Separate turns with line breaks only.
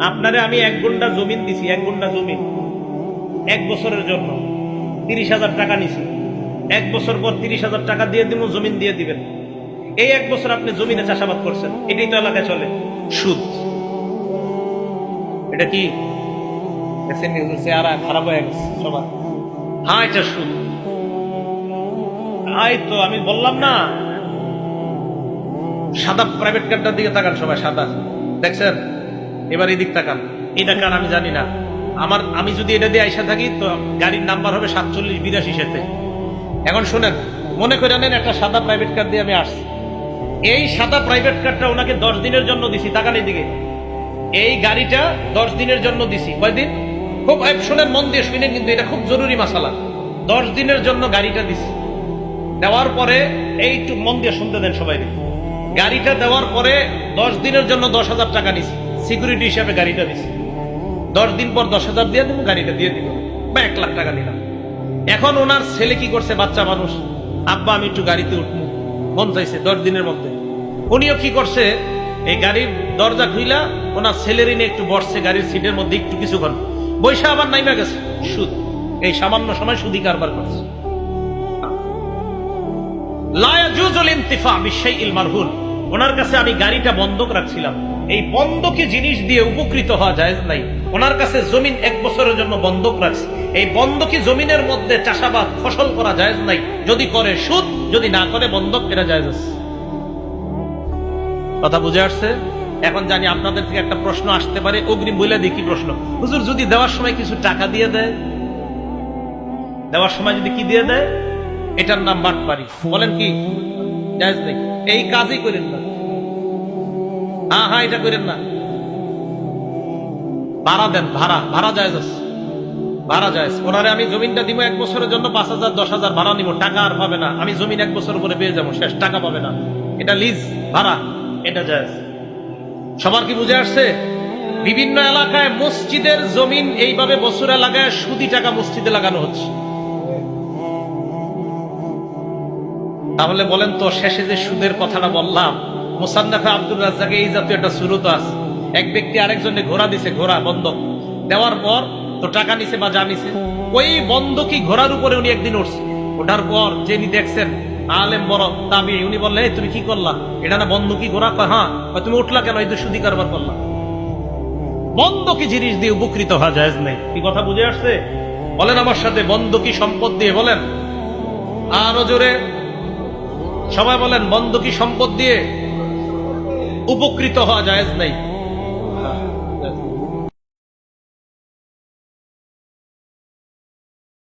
আপনার আমি এক জমিন দিছি, এক জমিন। এক বছরের জন্য। তিরিশ হাজার টাকা নিছি। এক বছর পর তিরিশ হাজার টাকা দিয়ে দিব জমিন দিয়ে দিবেন। এই এক বছর আপনি জমিনে চাষাবাদ করছেন। এটাই তো এলাকায় চলে। সুদ। এটা কি? খারাপ হয়ে গেছে, সবার। হ্যাঁ এটা সুদ আই তো, আমি বললাম না। সাদা প্রাইভেট কারটার দিকে তাকান সবাই, সাদা। দেখছেন? এবার এই দিক তাকান। এটা কার আমি জানি না। আমার, আমি যদি এটা দিয়ে আইসা থাকি, তো গাড়ির নাম্বার হবে সাতচল্লিশ বিরাশি সাথে। এখন শুনেন, মনে করে নেন একটা সাদা প্রাইভেট কার দিয়ে আমি আসছি। এই সাদা প্রাইভেট কারটা ওনাকে দশ দিনের জন্য দিছি, তাকান দিকে এই গাড়িটা দশ দিনের জন্য দিছি। কয়দিন? খুব শুনেন মন দিয়ে শুনেন, কিন্তু এটা খুব জরুরি মাসালা। দশ দিনের জন্য গাড়িটা দিছি। দেওয়ার পরে এই একটু মন দিয়ে শুনতে দেন সবাই। গাড়িটা দেওয়ার পরে দশ দিনের জন্য দশ হাজার টাকা নিছি সিকিউরিটি হিসাবে গাড়িটা দিছি। দশ দিন পর দশ হাজার দিয়ে দিব, গাড়িটা দিয়ে দিব। বা এক লাখ টাকা নিলাম এখন ওনার ছেলে কি করছে, বাচ্চা মানুষ? আব্বা, আমি একটু গাড়িতে উঠবো মন চাইছে দশ দিনের মধ্যে। উনিও কি করছে, এই গাড়ির দরজা খুইলা ওনার ছেলেরই নিয়ে একটু বসছে, গাড়ির সিটের মধ্যে একটু কিছুক্ষণ। বৈশা আবার নাইমা গেছে। সুদ। এই সামান্য সময় সুদি কারবার করছে। ওনার কাছে আমি গাড়িটা বন্ধক রাখছিলাম। এই বন্ধকি জিনিস দিয়ে উপকৃত হওয়া যায় নাই। ওনার কাছে জমিন এক বছরের জন্য বন্ধক রাখছি। এই বন্ধকি জমিনের মধ্যে চাষাবাদ, ফসল করা যায় নাই। যদি করে সুদ, যদি না করে বন্ধক, এটা যায় কথা বুঝে আসছে? এখন জানি আপনাদের থেকে একটা প্রশ্ন আসতে পারে, অগ্রিম বলে দেখি প্রশ্ন। হুজুর, যদি দেওয়ার সময় কিছু টাকা দিয়ে দেয়? দেওয়ার সময় যদি কি দিয়ে দেয়? এটার নাম বাটপারি। বলেন কি? এই কাজই করেন না। হ্যাঁ হ্যাঁ এটা করেন না। ভাড়া দেন, ভাড়া। ভাড়া যায় ভাড়া যায় ওনারে আমি জমিনটা দিব এক বছরের জন্য, পাঁচ হাজার, দশ হাজার ভাড়া নিব। টাকা আর পাবে না। আমি জমিন এক বছর করে পেয়ে যাব, শেষ। টাকা পাবে না। এটা লিজ, ভাড়া। এটা যায় সবার কি বুঝে আসছে? বিভিন্ন এলাকায় মসজিদের জমিন এইভাবে বছরে লাগায় সুদি টাকা মসজিদে লাগানো হচ্ছে। তাহলে বলেন তো, শেষে যে সুদের কথাটা বললাম, মোসান্নাফে আব্দুল রাজ্জাকে এই জাতীয় একটা সুরত আছে। এক ব্যক্তি আরেকজনে ঘোড়া দিছে, ঘোড়া বন্ধক দেওয়ার পর তো টাকা নিছে বা যা নিছে, ওই বন্ধকি ঘোড়ার উপরে উনি একদিন উঠছে। ওঠার পর যিনি দেখছেন আলেম বড় দাবি উনি বললেন "এই, তুমি কি করলা? এটা না বন্ধকি ঘোড়া কয়, হ্যাঁ। তুমি উঠলা কেন? এই সুদি কারবার করলা। বন্ধকি জিনিস দিয়ে উপকৃত হওয়া যায় নেই। কি কথা বুঝে আসছে? বলেন আমার সাথে বন্ধকি সম্পদ দিয়ে? বলেন। আরও জোরে। সবাই বলেন বন্ধকি সম্পদ দিয়ে? উপকৃত হওয়া জায়েজ নাই।